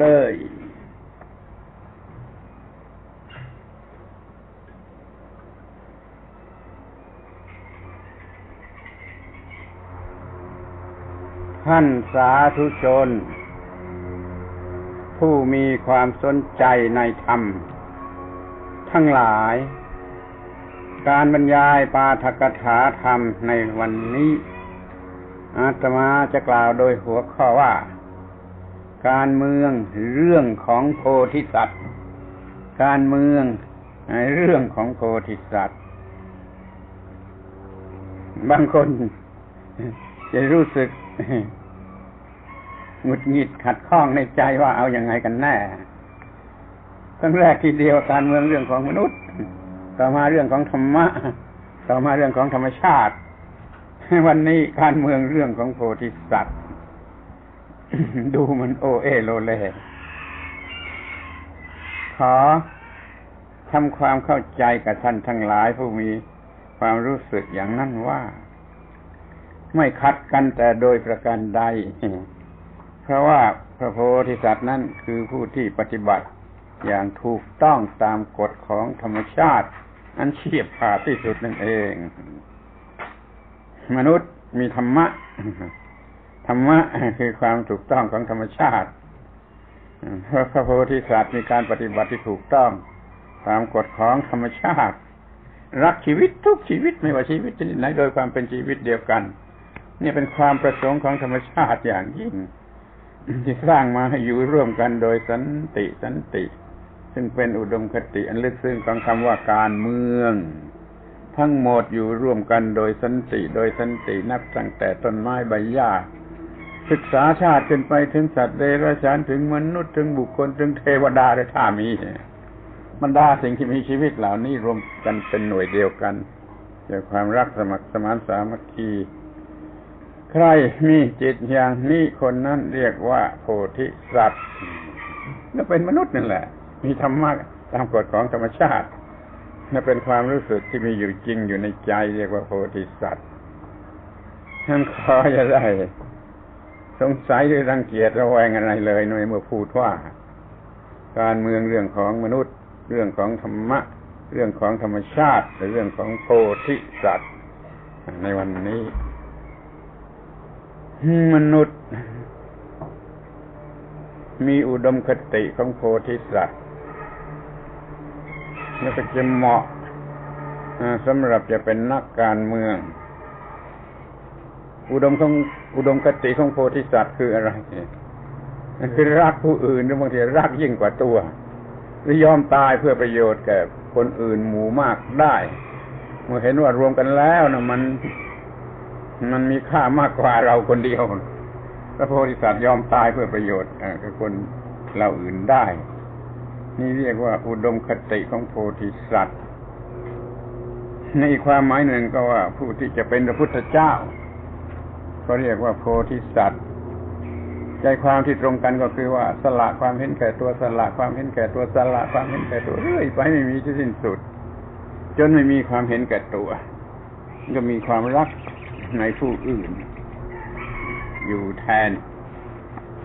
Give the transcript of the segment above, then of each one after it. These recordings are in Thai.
เลย ท่านสาธุชน ผู้มีความสนใจในธรรม ทั้งหลาย การบรรยายปาฐกถาธรรมในวันนี้อาตมาจะกล่าวโดยหัวข้อว่า การเมืองเรื่องของโพธิสัตว์ การเมืองเรื่องของโพธิสัตว์ บางคนจะรู้สึกหงุดหงิดขัดข้องในใจว่าเอาอยัางไงกันแน่ตั้งแรกทีเดียวการเมืองเรื่องของมนุษย์ ต่อมาเรื่องของธรรมะ ต่อมาเรื่องของธรรมชาติ วันนี้การเมืองเรื่องของโพธิสัตว์ ดูมันโอเอโลเลขอทำความเข้าใจกับท่านทั้งหลายผู้มีความรู้สึกอย่างนั้นว่า ไม่คัดกันแต่โดยประการใด เพราะว่าพระโพธิสัตว์นั้นคือผู้ที่ปฏิบัติอย่างถูกต้องตามกฎของธรรมชาติ อันเฉียบขาดที่สุดนั่นเอง มนุษย์มีธรรมะ ธรรมะคือความถูกต้องของธรรมชาติเพราะพระโพธิสัตว์มีการปฏิบัติที่ถูกต้อง ตามกฎของธรรมชาติ รักชีวิตทุกชีวิตไม่ว่าชีวิตชนิดไหนโดยความเป็นชีวิตเดียวกันนี่เป็นความประสงค์ของธรรมชาติอย่างยิ่ง ที่สร้างมาให้อยู่ร่วมกันโดยสันติสันติ ซึ่งเป็นอุดมคติอันลึกซึ้งของคำว่าการเมือง ทั้งหมดอยู่ร่วมกันโดยสันติ โดยสันตินับตั้งแต่ต้นไม้ใบหญ้า ศึกษาชาติขึ้นไปถึงสัตว์เดรัจฉานถึงมนุษย์ถึงบุคคลถึงเทวดาและถ้ามีบรรดาสิ่งที่มีชีวิตเหล่านี้รวมกันเป็นหน่วยเดียวกันด้วยความรักสมัครสมานสามัคคี ใครมีจิตอย่างนี้คนนั้นเรียกว่าโพธิสัตว์นั่นเป็นมนุษย์นั่นแหละ มีธรรมะตามกฎของธรรมชาตินั่นเป็นความรู้สึกที่มีอยู่จริงอยู่ในใจ เรียกว่าโพธิสัตว์ท่านขอจะได้ สงสัยหรือรังเกียจระแวงอะไรเลยในเมื่อพูดว่า การเมืองเรื่องของมนุษย์ เรื่องของธรรมะ เรื่องของธรรมชาติหรือเรื่องของโพธิสัตว์ ในวันนี้ มนุษย์ มีอุดมคติของโพธิสัตว์แล้วก็จะเหมาะสำหรับจะเป็นนักการเมือง อุดมของอุดมคติของโพธิสัตว์คืออะไรคือรักผู้อื่นหรือบางทีรักยิ่งกว่าตัวหรือยอมตายเพื่อประโยชน์แก่คนอื่นหมู่มากได้เมื่อเห็นว่ารวมกันแล้วนะมัน มันมีค่ามากกว่าเราคนเดียวพระโพธิสัตว์ยอมตายเพื่อประโยชน์กับคนเราอื่นได้ นี่เรียกว่าอุดมคติของโพธิสัตว์ในความหมายหนึ่งก็ว่าผู้ที่จะเป็นพระพุทธเจ้า ก็เรียกว่าโพธิสัตว์ ใจความที่ตรงกันก็คือว่าสละความเห็นแก่ตัวสละความเห็นแก่ตัวสละความเห็นแก่ตัวเรื่อยไปไม่มีที่สิ้นสุด จนไม่มีความเห็นแก่ตัว ก็มีความรักในผู้อื่น อยู่แทน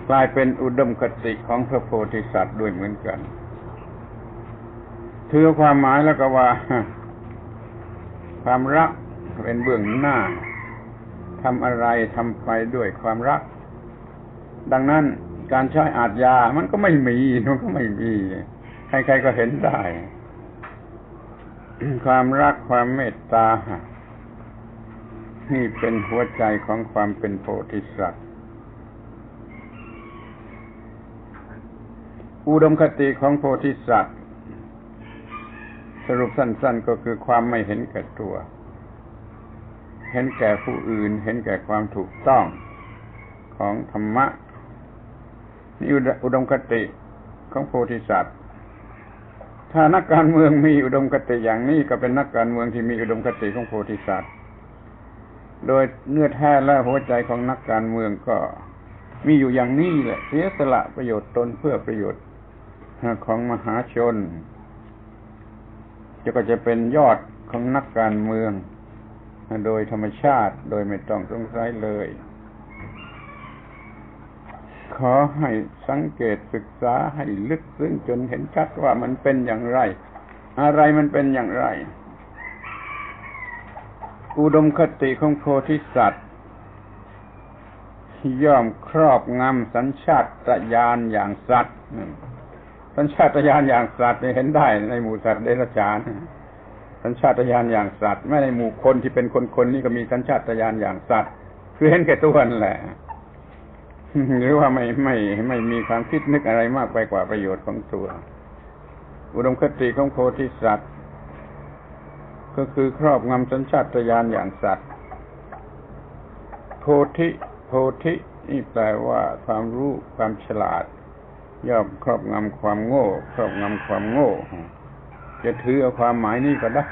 กลายเป็นอุดมคติของพระโพธิสัตว์ด้วยเหมือนกันถือความหมายแล้วก็ว่า ความรักเป็นเบื้องหน้า ทำอะไรทำไปด้วยความรัก ดังนั้นการใช้อาทยามันก็ไม่มีมันก็ไม่มีใครๆก็เห็นได้ ความรักความเมตตา นี่เป็นหัวใจของความเป็นโพธิสัตว์อุดมคติของโพธิสัตว์ สรุปสั้น ๆ ก็คือความไม่เห็นแก่ตัว เห็นแก่ผู้อื่น เห็นแก่ความถูกต้องของธรรมะนี่อุดมคติของโพธิสัตว์ ถ้านักการเมืองมีอุดมคติอย่างนี้ก็เป็นนักการเมืองที่มีอุดมคติของโพธิสัตว์ โดยเนื้อแท้และหัวใจของนักการเมืองก็มีอยู่อย่างนี้แหละเสียสละประโยชน์ตนเพื่อประโยชน์ของมหาชนจะก็จะเป็นยอดของนักการเมือง โดยธรรมชาติโดยไม่ต้องสงสัยเลย ขอให้สังเกตศึกษาให้ลึกซึ้งจนเห็นชัดว่ามันเป็นอย่างไร อะไรมันเป็นอย่างไร อุดมคติของโพธิสัตว์ ย่อมครอบงำสัญชาตญาณอย่างสัตว์สัญชาตญาณอย่างสัตว์เห็นได้ในหมู่สัตว์เดรัจฉาน สัญชาตญาณอย่างสัตว์ไม่ในหมู่คนที่เป็นคนคนนี้ก็มีสัญชาตญาณอย่างสัตว์คือเห็นแก่ตัวนั่นแหละหรือว่าไม่ไม่ไม่มีความคิดนึกอะไรมากไปกว่าประโยชน์ของตัว อุดมคติของโพธิสัตว์ ก็คือครอบงำสัญชาตญาณอย่างสัตว์ โพธิโพธินี่แปลว่าความรู้ความฉลาด ย่อมครอบงำความโง่ ครอบงำความโง่ จะถือเอาความหมายนี้ก็ได้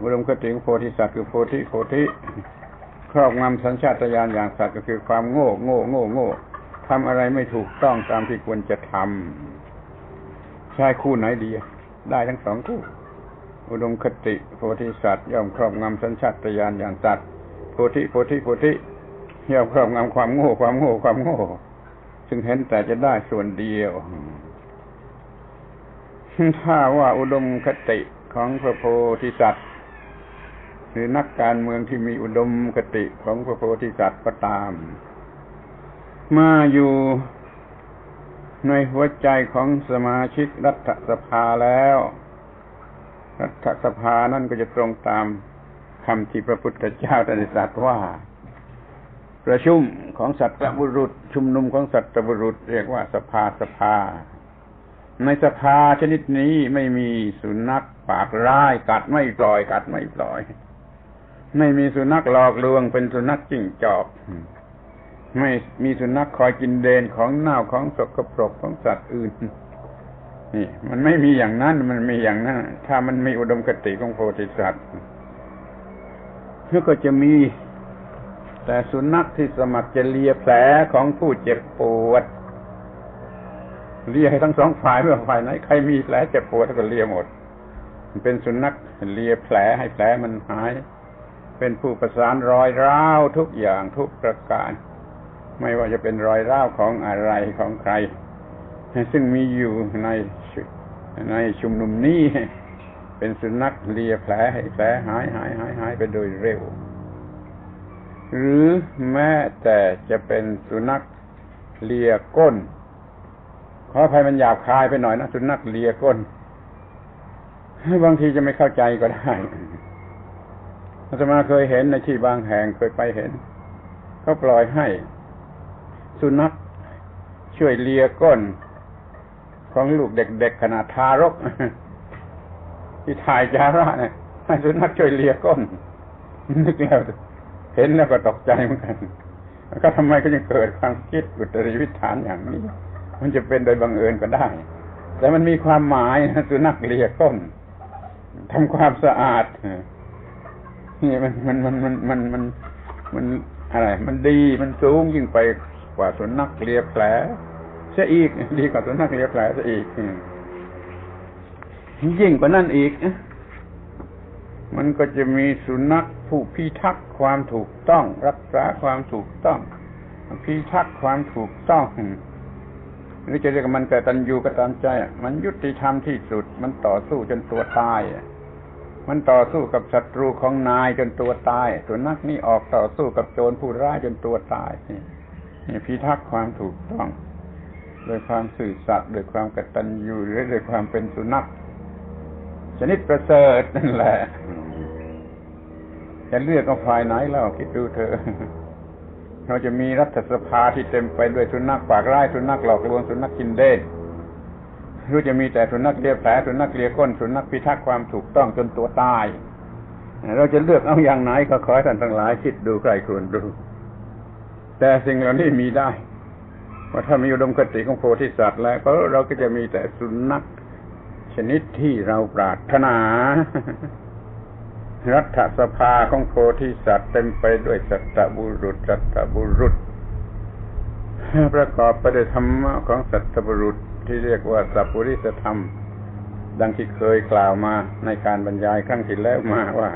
อุดมคติของโพธิสัตว์คือโพธิโพธิครอบงำสัญชาตญาณอย่างสัตว์ก็คือความโง่โง่โง่โง่ทำอะไรไม่ถูกต้องตามที่ควรจะทำใช้คู่ไหนดี ได้ทั้งสองคู่ อุดมคติโพธิสัตว์ย่อมครอบงำสัญชาตญาณอย่างสัตว์โพธิโพธิโพธิย่อมครอบงำความโง่ความโง่ความโง่ ซึ่งเห็นแต่จะได้ส่วนเดียว ถ้าว่าอุดมคติของพระโพธิสัตว์หรือนักการเมืองที่มีอุดมคติของพระโพธิสัตว์ก็ตาม มาอยู่ในหัวใจของสมาชิกรัฐสภาแล้ว รัฐสภานั่นก็จะตรงตามคำที่พระพุทธเจ้าตรัสตรัสว่า ประชุมของสัตว์บุรุษ ชุมนุมของสัตว์บุรุษ เรียกว่าสภาสภา ในสภาชนิดนี้ไม่มีสุนัขปากร้ายกัดไม่ปล่อยกัดไม่ปล่อย ไม่มีสุนัขหลอกลวงเป็นสุนัขจิ้งจอก ไม่มีสุนัขคอยกินเดนของเน่าของสกปรกของสัตว์อื่น นี่ มันไม่มีอย่างนั้นมันมีอย่างนั้น ถ้ามันมีอุดมคติของโพธิสัตว์แล้วก็จะมีแต่สุนัขที่สมัครจะเลียแผลของผู้เจ็บปวด เลียให้ทั้งสองฝ่ายไม่ว่าฝ่ายไหนใครมีแผลเจ็บปวดก็เลียหมดเป็นสุนัขเลียแผลให้แผลมันหาย เป็นผู้ประสานรอยร้าวทุกอย่างทุกประการ ไม่ว่าจะเป็นรอยร้าวของอะไรของใคร ซึ่งมีอยู่ในในชุมนุมนี้เป็นสุนัขเลียแผลให้แผลหายหายหายหายไปโดยเร็ว หรือแม้แต่จะเป็นสุนัขเลียก้น ขออภัยมันหยาบคายไปหน่อยนะสุนัขเลียก้นบางทีจะไม่เข้าใจก็ได้อาตมาเคยเห็นในที่บางแห่งเคยไปเห็นเขาปล่อยให้ สุนัขช่วยเลียก้น ของลูกเด็กๆขนาดทารก ที่ถ่ายจาระเนี่ยให้สุนัขช่วยเลียก้นนึกแล้วเห็นแล้วก็ตกใจเหมือนกัน ก็ทำไมก็ยังเกิดความคิดอุตริวิถานอย่างนี้ มันจะเป็นโดยบังเอิญก็ได้ แต่มันมีความหมายนะสุนัขเลียก้นทำความสะอาดนี่มันมันมันมันมันมันมันอะไร มันดีมันสูงยิ่งไปกว่าสุนัขเลียแผลซะอีก ดีกว่าสุนัขเลียแผลซะอีกยิ่งกว่านั้นอีกมันก็จะมีสุนัขผู้พิทักษ์ความถูกต้อง รักษาความถูกต้อง พิทักษ์ความถูกต้อง หรือจะเรียกมันแต่ตันยูก็ตามใจ มันยุติธรรมที่สุด มันต่อสู้จนตัวตาย มันต่อสู้กับศัตรูของนายจนตัวตายส่วนักนี่ออกต่อสู้กับโจรผู้ร้ายจนตัวตายนี่พิทักษ์ความถูกต้อง โดยความสื่อสัตย์โดยความกตัญญูหรือโดยความเป็นสุนัขชนิดประเสริฐนั่นแหละจะเลือกเอาฝ่ายไหนแล้วคิดดูเถอะ เราจะมีรัฐสภาที่เต็มไปด้วยสุนัขปากร้ายสุนัขหลอกลวงสุนัขกินเด่นรู้จะมีแต่สุนัขเลียแผลสุนัขเลียก้นสุนัขพิทักษ์ความถูกต้องจนตัวตาย เราจะเลือกเอาอย่างไหนก็ขอให้ท่านทั้งหลายคิดดูใครควรดู แต่สิ่งเหล่านี้มีได้ว่าถ้ามีอุดมคติของโพธิสัตว์แล้วก็เราก็จะมีแต่สุนัขชนิดที่เราปรารถนา รัฐสภาของโพธิสัตว์เต็มไปด้วยสัตบุรุษสัตบุรุษ ประกอบไปด้วยธรรมะของสัตบุรุษที่เรียกว่าสัพพุริสธรรม ดังที่เคยกล่าวมาในการบรรยายครั้งที่แล้วมาว่า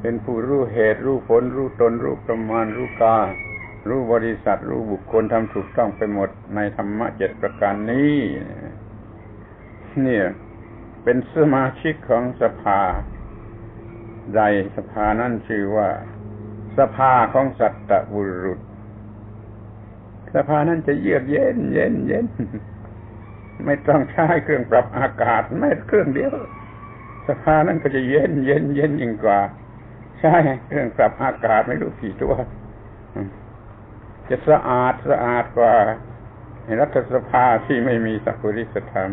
เป็นผู้รู้เหตุ รู้ผล รู้ตน รู้ประมาณ รู้กา รู้บริษัท รู้บุคคลทำถูกต้องไปหมดในธรรมะเจ็ดประการนี้ เนี่ย เป็นสมาชิกของสภา ใดสภานั่นชื่อว่า สภาของสัตตบุรุษ สภานั้นจะเยือกเย็น เย็นเย็นไม่ต้องใช้เครื่องปรับอากาศไม่เครื่องเดียว สภานั้นก็จะเย็นเย็นเย็นยิ่งกว่า ใช่เครื่องปรับอากาศไม่รู้กี่ตัว จะสะอาดสะอาดกว่ารัฐสภาที่ไม่มีสัพพุริสธรรม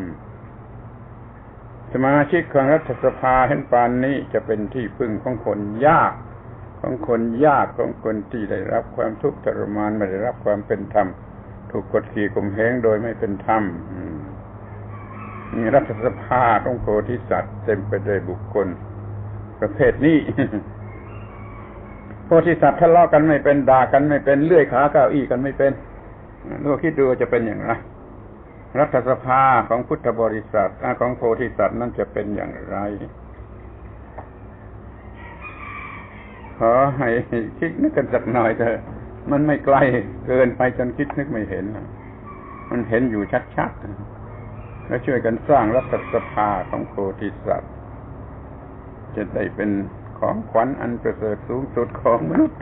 สมาชิกของรัฐสภาเห็นปานนี้จะเป็นที่พึ่งของคนยาก ของคนยากของคนที่ได้รับความทุกข์ทรมานไม่ได้รับความเป็นธรรม ถูกกดขี่ข่มเหงโดยไม่เป็นธรรมมีรัฐสภาของโพธิสัตว์เต็มไปด้วยบุคคล ประเภทนี้โพธิสัตว์ทะเลาะกันไม่เป็นด่ากันไม่เป็นเลื่อยขาเก้าอี้กันไม่เป็นดูคิดดูจะเป็นอย่างไร รัฐสภาของพุทธบริษัทของโพธิสัตว์นั่นจะเป็นอย่างไร ขอให้คิดนึกกันสักหน่อยเถอะมันไม่ไกลเกินไปจนคิดนึกไม่เห็น มันเห็นอยู่ชัดๆแล้วช่วยกันสร้างรัฐสภาของโพธิสัตว์จะได้เป็นของขวัญอันประเสริฐสูงสุดของมนุษย์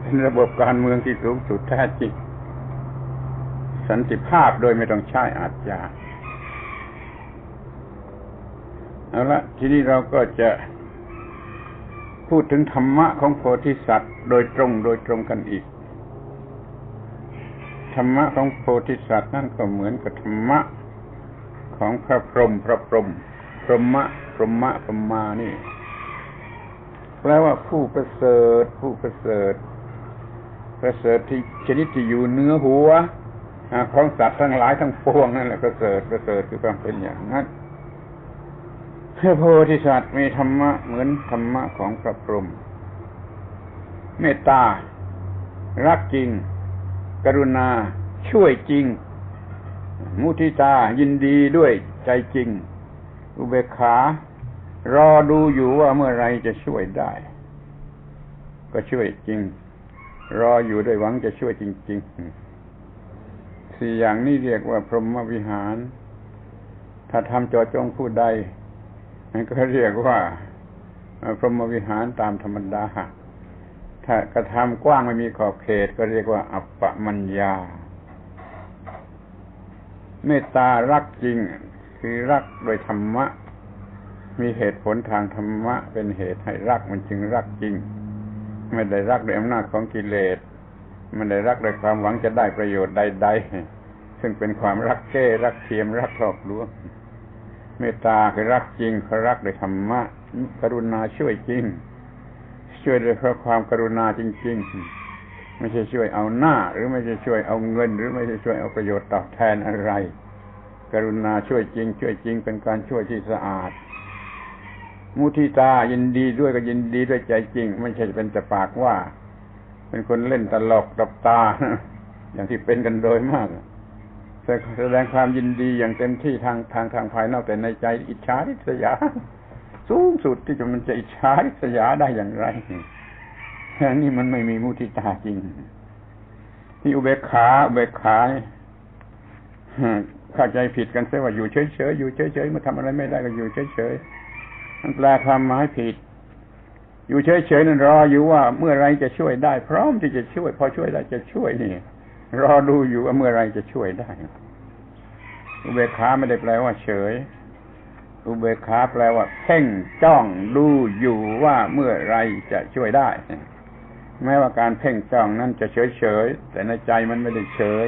เป็นระบบการเมืองที่สูงสุดแท้จริง สันติภาพโดยไม่ต้องใช้อาจยาเอาละทีนี้เราก็จะพูดถึงธรรมะของโพธิสัตว์ โดยตรงโดยตรงกันอีก ธรรมะของโพธิสัตว์นั่นก็เหมือนกับธรรมะของพระพรหมพระพรหมพรหมะพรหมะพรหมานี่ แปลว่าผู้ประเสริฐ ผู้ประเสริฐ ประเสริฐที่ชนิดที่อยู่เนื้อหัว ของสัตว์ทั้งหลายทั้งปวงนั่นแหละประเสริฐประเสริฐคือความเป็นอย่างนั้นพระโพธิสัตว์มีธรรมะเหมือนธรรมะของพระพรหมเมตตา รักจริง กรุณา ช่วยจริง มุทิตายินดีด้วยใจจริง อุเบกขา รอดูอยู่ว่าเมื่อไรจะช่วยได้ ก็ช่วยจริง รออยู่ด้วยหวังจะช่วยจริง ๆ สี่อย่างนี้เรียกว่าพรหมวิหาร ถ้าทำจอจงผู้ใดมันก็เรียกว่าพรหมวิหารตามธรรมดา ถ้ากระทำกว้างไม่มีขอบเขต ก็เรียกว่า อัปปมัญญา เมตตารักจริง คือรักโดยธรรมะ มีเหตุผลทางธรรมะ เป็นเหตุให้รักมันจึงรักจริง ไม่ได้รักด้วยอำนาจของกิเลส มันได้รักด้วยความหวังจะได้ประโยชน์ใด ๆ ซึ่งเป็นความรักแก้รักเทียมรักหลอกลวเมตตาคือรักจริงเขารักด้วยธรรมะกรุณาช่วยจริง ช่วยด้วยเพราะความกรุณาจริง ๆ ไม่ใช่ช่วยเอาหน้า หรือไม่ใช่ช่วยเอาเงิน หรือไม่ใช่ช่วยเอาประโยชน์ตอบแทนอะไร กรุณาช่วยจริง ช่วยจริง เป็นการช่วยที่สะอาด มุทิตายินดีด้วยก็ยินดีด้วยใจจริง ไม่ใช่เป็นแต่ปากว่า เป็นคนเล่นตลกตับตา อย่างที่เป็นกันโดยมากแสดงความยินดีอย่างเต็มที่ทางทางทางภายนอกแต่ในใจอิจฉาริษยา สูงสุดที่จะมันจะอิจฉาริษยาได้อย่างไรนี่มันไม่มีมุทิตาจริง ที่อุเบกขาอุเบกขาเข้าใจผิดกันเสียว่าอยู่เฉยๆอยู่เฉยๆมาทำอะไรไม่ได้ก็อยู่เฉยๆมันแปลความหมายผิด อยู่เฉยๆนั่นรออยู่ว่าเมื่อไรจะช่วยได้ พร้อมที่จะช่วย พอช่วยได้จะช่วยนี่ รอดูอยู่ว่าเมื่อไรจะช่วยได้อุเบกขาไม่ได้แปลว่าเฉย อุเบกขาแปลว่าเพ่งจ้องดูอยู่ว่าเมื่อไรจะช่วยได้แม้ว่าการเพ่งจ้องนั้นจะเฉยเฉยแต่ในใจมันไม่ได้เฉย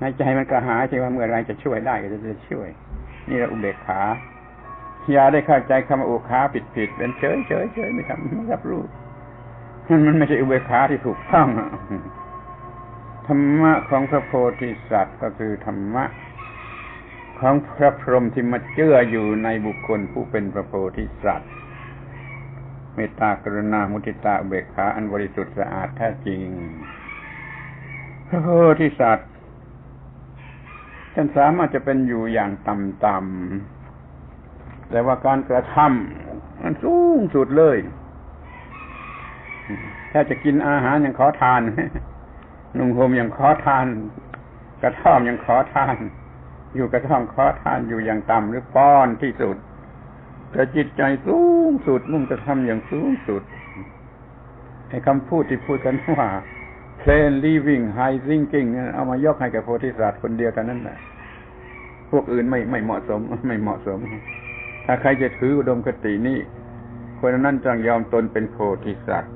ในใจมันกระหายใช่ว่าเมื่อไรจะช่วยได้ก็จะช่วย นี่เราอุเบกขา ย่าได้เข้าใจคำอุคาผิดผิดเป็นเฉยเฉยเฉยไม่ทำไม่รับรู้มันไม่ใช่อุเบกขาที่ถูกต้องธรรมะของพระโพธิสัตว์ก็คือธรรมะของพระพรหมที่มาเจืออยู่ในบุคคลผู้เป็นพระโพธิสัตว์เมตตากรุณามุทิตาอุเบกขาอันบริสุทธิ์สะอาดแท้จริง พระโพธิสัตว์ท่านสามารถจะเป็นอยู่อย่างต่ำๆ แต่ว่าการกระทำมันสูงสุดเลยถ้าจะกินอาหารยังขอทานนุ่งห่มยังขอทาน กระท่อมยังขอทาน อยู่กระท่อมขอทานอยู่อย่างต่ำหรือป้อนที่สุดแต่จิตใจสูงสุดมุ่งจะทำอย่างสูงสุดไอ้คำพูดที่พูดกันว่า plain living high thinking เอามายกให้กับโพธิสัตว์คนเดียวเท่านั้นแหละพวกอื่นไม่ไม่เหมาะสม ไม่เหมาะสม ถ้าใครจะถืออุดมคตินี้คนนั้นต้องยอมตนเป็นโพธิสัตว์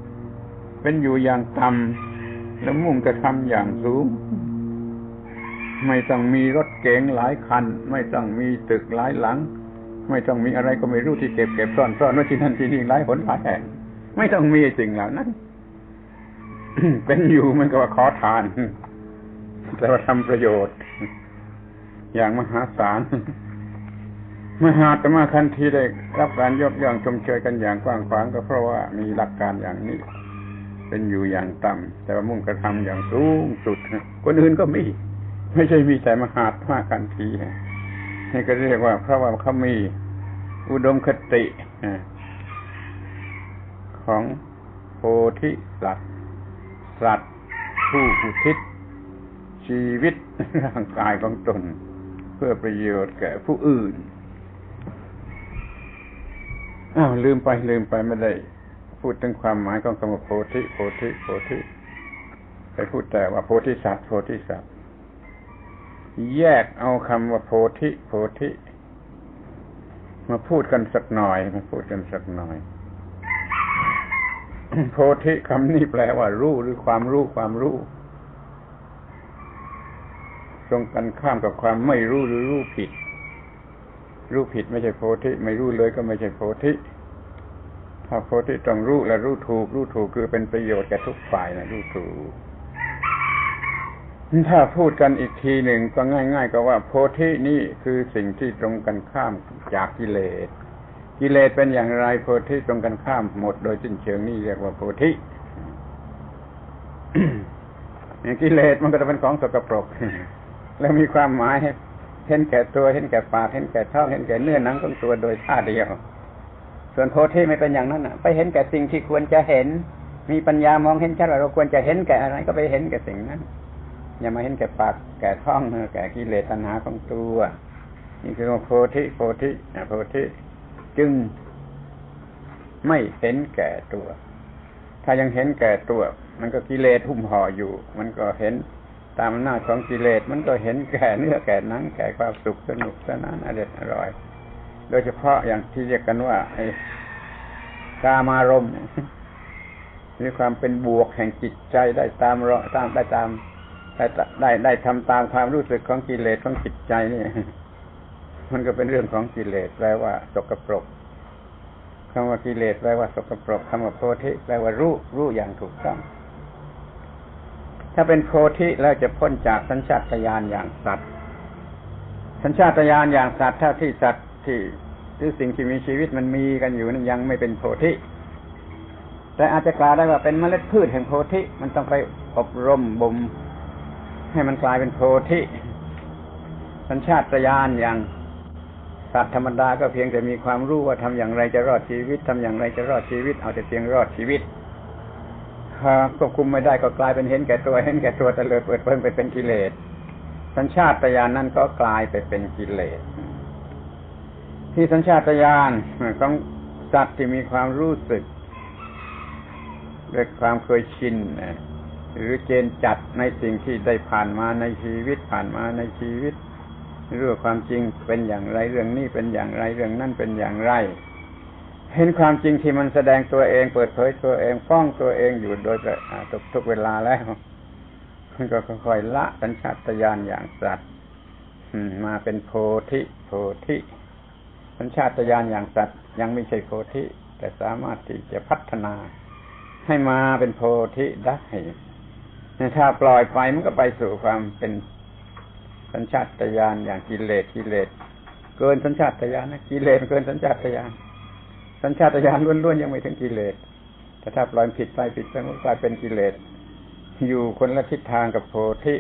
เป็นอยู่อย่างต่ำแล้วมุ่งจะทำอย่างสูง ไม่ต้องมีรถเก๋งหลายคัน ไม่ต้องมีตึกหลายหลัง ไม่ต้องมีอะไรก็ไม่รู้ที่เก็บเก็บซ่อนซ่อนไว้ที่นั่นที่นี่หลายหนหลายแห่งไม่ต้องมีสิ่งเหล่านั้นเป็นอยู่มันก็ว่าขอทาน แต่ว่าทำประโยชน์ อย่างมหาศาล มหาตมาคันทีได้รับการยกย่องชมเชยกันอย่างกว้างขวางก็เพราะว่ามีหลักการอย่างนี้ เป็นอยู่อย่างต่ำแต่ว่ามุ่งกระทำอย่างสูงสุดคนอื่นก็มีไม่ใช่มีแต่มหาตมาคันทีนี่ก็เรียกว่าเพราะว่าเขามีอุดมคติของโพธิสัตว์สัตว์ผู้อุทิศ ชีวิตร่างกายของตน เพื่อประโยชน์แก่ผู้อื่น อ้าวลืมไปลืมไปไม่ได้ พูดถึงความหมายของคำว่าโพธิโพธิโพธิไปพูดแต่ว่าโพธิสัตว์โพธิสัตว์แยกเอาคำว่าโพธิโพธิ มาพูดกันสักหน่อยมาพูดกันสักหน่อย โพธิคำนี้แปลว่ารู้หรือความรู้ความรู้ตรงกันข้ามกับความไม่รู้หรือรู้ผิด รู้ผิดไม่ใช่โพธิไม่รู้เลยก็ไม่ใช่โพธิถ้าโพธิต้องรู้และรู้ถูก รู้ถูกคือเป็นประโยชน์แก่ทุกฝ่ายนะรู้ถูกถ้าพูดกันอีกทีหนึ่งก็ง่าย ๆ ก็ว่า โพธินี่คือสิ่งที่ตรงกันข้ามจากกิเลส กิเลสเป็นอย่างไรโพธิตรงกันข้ามหมดโดยสิ้นเชิงนี่เรียกว่าโพธิกิเลสมันก็จะเป็นของสกปรก แล้วมีความหมาย เห็นแก่ตัวเห็นแก่ปากเห็นแก่ท้องเห็นแก่เนื้อหนังของตัวโดยท่าเดียว ส่วนโพธิไม่เป็นอย่างนั้นอะ ไปเห็นแก่สิ่งที่ควรจะเห็น มีปัญญามองเห็นชัดว่าเราควรจะเห็นแก่อะไรก็ไปเห็นแก่สิ่งนั้น อย่ามาเห็นแก่ปากแก่ท้องแก่กิเลสตัณหาของตัวนี่คือโพธิโพธิโพธิจึงไม่เห็นแก่ตัว ถ้ายังเห็นแก่ตัว มันก็กิเลสหุ้มห่ออยู่ มันก็เห็น ตามหน้าของกิเลสมันก็เห็นแก่เนื้อแก่หนังแก่ความสุขสนุกสนานอร่อยอร่อย โดยเฉพาะอย่างที่เรียกกันว่า ไอ้กามารมณ์มีความเป็นบวกแห่งจิตใจได้ตามรอตามได้ตามได้ได้ได้ทำตามความรู้สึกของกิเลสของจิตใจนี่มันก็เป็นเรื่องของกิเลสแปลว่าสกปรกคำว่ากิเลสแปลว่าสกปรกคำว่าโพธิแปลว่ารู้รู้อย่างถูกต้อง ถ้าเป็นโพธิแล้วจะพ้นจากสัญชาตญาณอย่างสัตว์ สัญชาตญาณอย่างสัตว์เท่าที่สัตว์ที่หรือสิ่งที่มีชีวิตมันมีกันอยู่นั้นยังไม่เป็นโพธิ แต่อาจจะกล่าวได้ว่าเป็นเมล็ดพืชแห่งโพธิมันต้องไปอบรมบ่มให้มันกลายเป็นโพธิ สัญชาตญาณอย่างสัตว์ธรรมดาก็เพียงแต่มีความรู้ว่าทำอย่างไรจะรอดชีวิตทำอย่างไรจะรอดชีวิต เอาแต่เพียงรอดชีวิต ควบคุมไม่ได้ก็กลายเป็นเห็นแก่ตัวเห็นแก่ตัวแต่เลยเปิดเพิ่งไปเป็นกิเลสสัญชาตญาณนั่นก็กลายไปเป็นกิเลส ที่สัญชาตญาณของสัตว์ที่มีความรู้สึกด้วยความเคยชินหรือเจนจัดในสิ่งที่ได้ผ่านมาในชีวิตผ่านมาในชีวิตเรู้ความจริงเป็นอย่างไรเรื่องนี้เป็นอย่างไรเรื่องนั้นเป็นอย่างไร เห็นความจริงที่มันแสดงตัวเอง เปิดเผยตัวเองฟ้องตัวเองอยู่โดยทุกทุกเวลาแล้วมันก็ค่อยๆละสัญชาตญาณอย่างสัตว์มาเป็นโพธิโพธิสัญชาตญาณอย่างสัตว์ ยังไม่ใช่โพธิ แต่สามารถที่จะพัฒนา ให้มาเป็นโพธิได้ถ้าปล่อยไปมันก็ไปสู่ความเป็นสัญชาตญาณอย่างกิเลสกิเลส เกินสัญชาตญาณนะกิเลสเกินสัญชาตญาณ สัญชาตญาณล้วนๆยังไม่ถึงกิเลสแต่ถ้าปล่อยผิดไปผิดไปกลายเป็นกิเลส อยู่คนละทิศทางกับโพธิ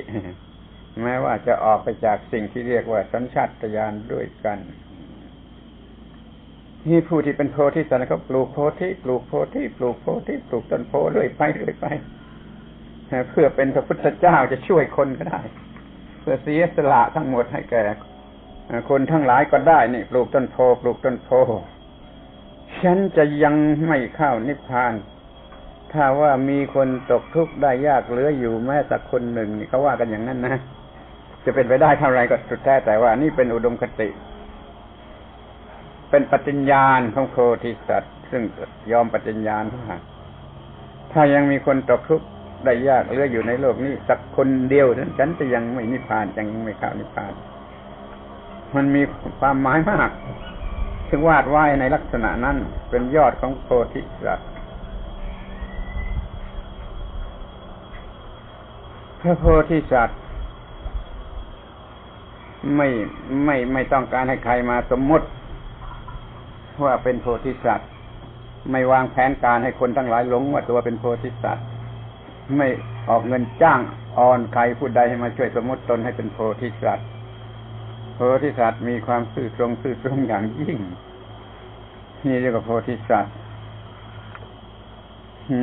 แม้ว่าจะออกไปจากสิ่งที่เรียกว่าสัญชาตญาณด้วยกัน นี่ผู้ที่เป็นโพธิสัตว์เขาปลูกโพธิปลูกโพธิปลูกโพธิปลูกต้นโพเรื่อยไปเรื่อยไปเพื่อเป็นพระพุทธเจ้าจะช่วยคนก็ได้ เพื่อเสียสละทั้งหมดให้แก่คนทั้งหลายก็ได้นี่ปลูกต้นโพปลูกต้นโพ ฉันจะยังไม่เข้านิพพาน ถ้าว่ามีคนตกทุกข์ได้ยากเหลืออยู่แม้สักคนหนึ่งนี่เขาว่ากันอย่างนั้นนะจะเป็นไปได้เท่าไรก็สุดแท้แต่ว่านี่เป็นอุดมคติ เป็นปฏิญญาณของโพธิสัตว์ ซึ่งยอมปฏิญญาณว่าถ้ายังมีคนตกทุกข์ได้ยากเหลืออยู่ในโลกนี้ สักคนเดียวนั้นฉันจะยังไม่นิพพานยังไม่เข้านิพพาน มันมีความหมายมาก ถึงวาดไว้ในลักษณะนั้น เป็นยอดของโพธิสัตว์พระโพธิสัตว์ไม่ไม่ไม่ต้องการให้ใครมาสมมติ ว่าเป็นโพธิสัตว์ไม่วางแผนการให้คนทั้งหลายหลงว่าตัวเป็นโพธิสัตว์ไม่ออกเงินจ้างออนใครผู้ใดให้มาช่วยสมมติตนให้เป็นโพธิสัตว์ ธิสัตว์มีความซื่อตรงซื่อตรงอย่างยิ่ง นี่เรียกว่าโพธิสัตว์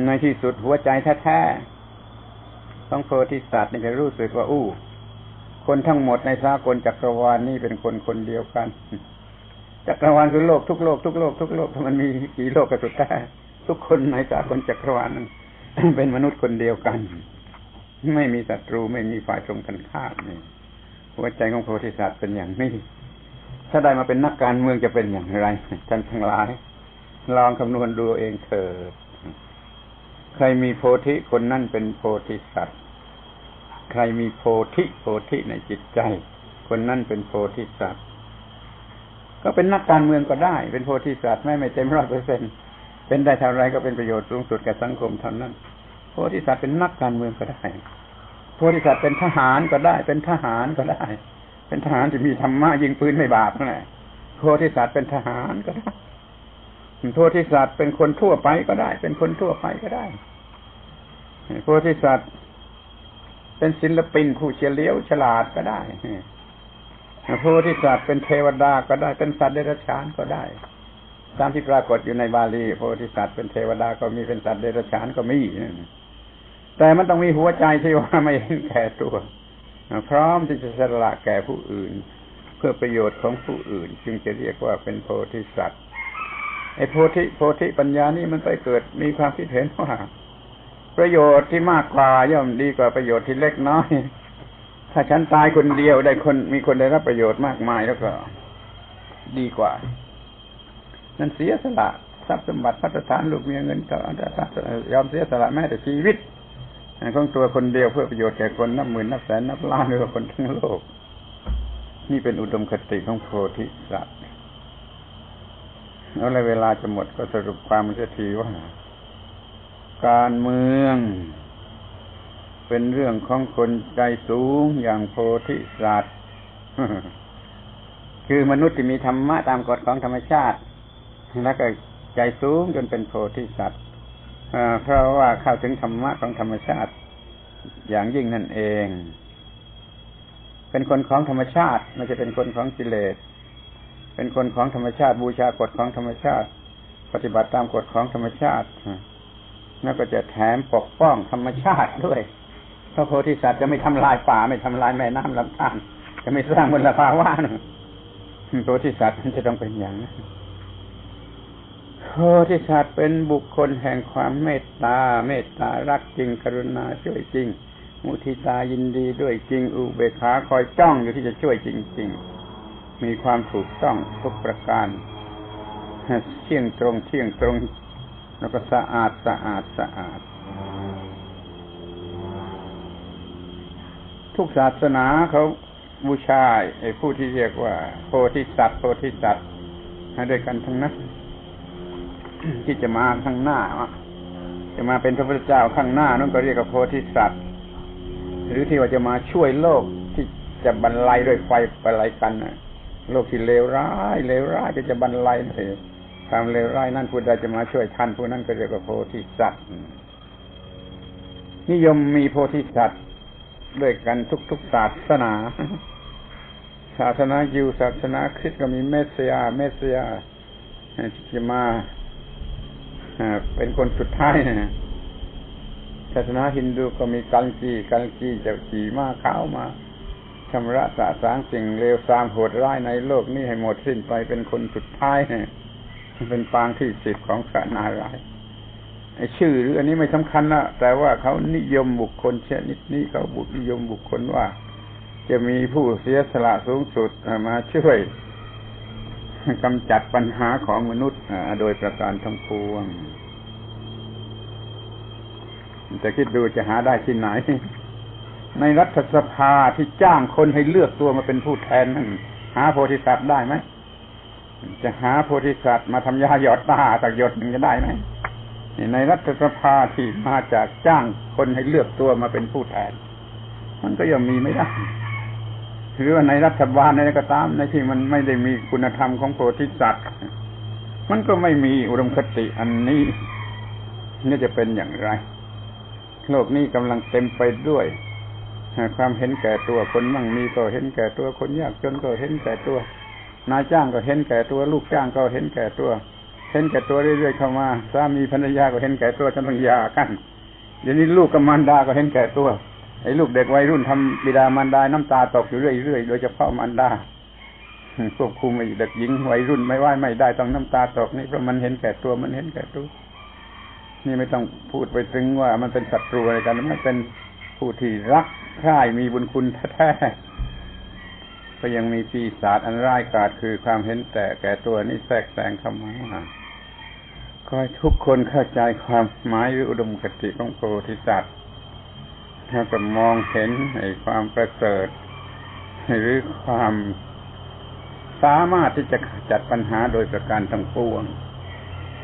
ในที่สุดหัวใจแท้ๆต้องโพธิสัตว์นี่จะรู้สึกว่าอู้ คนทั้งหมดในสากลจักรวาลนี่เป็นคนคนเดียวกัน จักรวาลคือโลกทุกโลกทุกโลกทุกโลกมันมีกี่โลกก็สุดแท้ทุกคนในสากลจักรวาลนั้นเป็นมนุษย์คนเดียวกัน ไม่มีศัตรูไม่มีฝ่ายตรงกันข้ามนี่ หัวใจของโพธิสัตว์เป็นอย่างนี้ ถ้าได้มาเป็นนักการเมืองจะเป็นอย่างไรท่านทั้งหลาย ลองคำนวณดูเองเถิด ใครมีโพธิคนนั่นเป็นโพธิสัตว์ ใครมีโพธิโพธิในจิตใจ คนนั่นเป็นโพธิสัตว์ ก็เป็นนักการเมืองก็ได้ เป็นโพธิสัตว์ไม่ไม่เต็มร้อยเปอร์เซ็นเป็นได้เท่าไรก็เป็นประโยชน์สูงสุดแก่สังคมเท่านั้น โพธิสัตว์เป็นนักการเมืองก็ได้ พธิสัตว์เป็นทหารก็ได้ เป็นทหารก็ได้ เป็นทหารที่มีธรรมะยิงปืนไม่บาปนั่นแหละโพธิสัตว์เป็นทหารก็ได้โพธิสัตว์เป็นคนทั่วไปก็ได้ เป็นคนทั่วไปก็ได้โพธิสัตว์เป็นศิลปินผู้เฉลียวฉลาดก็ได้โพธิสัตว์เป็นเทวดาก็ได้ เป็นสัตว์เดรัจฉานก็ได้ ตามที่ปรากฏอยู่ในบาลีโพธิสัตว์เป็นเทวดาก็มีเป็นสัตว์เดรัจฉานก็มี แต่มันต้องมีหัวใจที่ว่าไม่เห็นแก่ตัว พร้อมที่จะสละแก่ผู้อื่น เพื่อประโยชน์ของผู้อื่น จึงจะเรียกว่าเป็นโพธิสัตว์ไอ้โพธิโพธิปัญญานี่มันไปเกิดมีความคิดเห็นว่าประโยชน์ที่มากกว่าย่อมดีกว่าประโยชน์ที่เล็กน้อย ถ้าฉันตายคนเดียวได้คนมีคนได้รับประโยชน์มากมายแล้วก็ดีกว่า นั่นเสียสละทรัพย์สมบัติพัฒฐานลูกเมียเงินทองยอมเสียสละแม้แต่ชีวิต ของตัวคนเดียวเพื่อประโยชน์แก่คนนับหมื่นนับแสนนับล้านหรือคนทั้งโลก นี่เป็นอุดมคติของโพธิสัตว์แล้วเวลาจะหมดก็สรุปความมันจะทีว่า การเมือง เป็นเรื่องของคนใจสูงอย่างโพธิสัตว์คือมนุษย์ที่มีธรรมะตามกฎของธรรมชาติ แล้วก็ใจสูงจนเป็นโพธิสัตว์ เพราะว่าเข้าถึงธรรมะของธรรมชาติ อย่างยิ่งนั่นเอง เป็นคนของธรรมชาติไม่ใช่เป็นคนของกิเลส เป็นคนของธรรมชาติ บูชากฎของธรรมชาติ ปฏิบัติตามกฎของธรรมชาติแล้วก็จะแถมปกป้องธรรมชาติด้วยพระโพธิสัตว์จะไม่ทำลายป่าไม่ทำลายแม่น้ำลำธารจะไม่สร้างมลภาวะโพธิสัตว์มันจะต้องเป็นอย่างนั้น โพธิสัตว์เป็นบุคคลแห่งความเมตตา เมตตารักจริงกรุณาช่วยจริง มุทิตายินดีด้วยจริง อุเบกขาคอยจ้องอยู่ที่จะช่วยจริง ๆ มีความถูกต้องทุกประการเที่ยงตรงเที่ยงตรง แล้วก็สะอาดสะอาดสะอาด ทุกศาสนาเขาบูชาไอ้ผู้ที่เรียกว่า โพธิสัตว์โพธิสัตว์ด้วยกันทั้งนั้น ที่จะมาข้างหน้าจะมาเป็นพระพุทธเจ้าข้างหน้านั่นก็เรียกว่าโพธิสัตว์ หรือที่ว่าจะมาช่วยโลกที่จะบรรลัยด้วยไฟบรรลัยกันโลกที่เลวร้ายเลวร้ายก็จะบรรลัยเลยความเลวร้ายนั่นผู้ใดจะมาช่วยท่านผู้นั้นก็เรียกว่าโพธิสัตว์นิยมมีโพธิสัตว์ด้วยกันทุกๆศาสนา ศาสนายิวศาสนาคริสต์ก็มีเมสเซียเมสยที่จะมา เป็นคนสุดท้ายนะศาสนาฮินดูก็มีกัลกีกัลกีจะขี่ม้าขาวมาชำระสะสางสิ่งเลวทรามโหดร้ายในโลกนี้ให้หมดสิ้นไปเป็นคนสุดท้ายเนี่ยเป็นปางที่สิบของพระนารายชื่อหรืออันนี้ไม่สำคัญนะแต่ว่าเขานิยมบุคคลชนิดนี้เขาบุนิยมบุคคลว่า จะมีผู้เสียสละสูงสุดมาช่วย กำจัดปัญหาของมนุษย์โดยประการทั้งปวงจะคิดดูจะหาได้ที่ไหน ในรัฐสภาที่จ้างคนให้เลือกตัวมาเป็นผู้แทนนั่นหาโพธิสัตว์ได้ไหมจะหาโพธิสัตว์มาทำยาหยอดตาตักหยดมันจะได้ไหมในรัฐสภาที่มาจากจ้างคนให้เลือกตัวมาเป็นผู้แทน มันก็ยังมีไม่ได้ หรือว่าในรัฐบาลในก็ตามในที่มันไม่ได้มีคุณธรรมของโพธิสัตว์ มันก็ไม่มีอุดมคติอันนี้นี่จะเป็นอย่างไร โลกนี้กำลังเต็มไปด้วยความเห็นแก่ตัวคนมั่งมีก็เห็นแก่ตัวคนยากจนก็เห็นแก่ตัวนายจ้างก็เห็นแก่ตัวลูกจ้างก็เห็นแก่ตัว เห็นแก่ตัวเรื่อยๆเข้ามาสามีภรรยาก็เห็นแก่ตัวจนต้องยากันเดี๋ยวนี้ลูกกับมารดาก็เห็นแก่ตัว ไอ้ลูกเด็กวัยรุ่นทำบิดามารดาน้ำตาตกอยู่เรื่อยๆ โดยเฉพาะมารดาควบคุมไอ้เด็กหญิงวัยรุ่นไม่ไหวไม่ได้ต้องน้ำตาตกนี่เพราะมันเห็นแก่ตัวมันเห็นแก่ตัวนี่ไม่ต้องพูดไปถึงว่ามันเป็นศัตรูอะไรกันมันเป็นผู้ที่รักใคร่มีบุญคุณแท้ๆก็ยังมีปีศาจอันร้ายกาจคือความเห็นแต่แก่ตัวนี่แทรกแซงเข้ามาขอให้ทุกคนเข้าใจความหมายหรืออุดมคติของโพธิสัตว์ ถ้าจะมองเห็นในความประเสริฐหรือความสามารถที่จะจัดปัญหาโดยประการทั้งปวง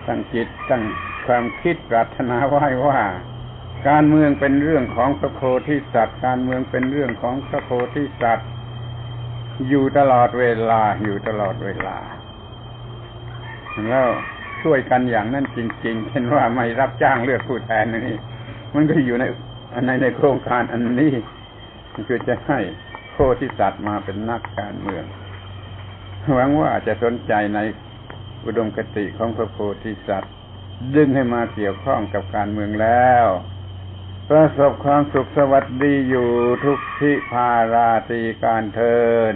ตั้งจิตตั้งความคิดปรารถนาไว้ว่า การเมืองเป็นเรื่องของพระโพธิสัตว์ การเมืองเป็นเรื่องของพระโพธิสัตว์ อยู่ตลอดเวลาอยู่ตลอดเวลา แล้วช่วยกันอย่างนั้นจริง ๆ เช่นว่าไม่รับจ้างเลือกผู้แทนนี่มันก็อยู่ใน ในในโครงการอันนี้คือจะให้โพธิสัตว์มาเป็นนักการเมืองหวังว่าจะสนใจในอุดมคติของพระโพธิสัตว์ ดึงให้มาเกี่ยวข้องกับการเมืองแล้ว ประสบความสุขสวัสดีอยู่ทุกทิพาราตีการเทิน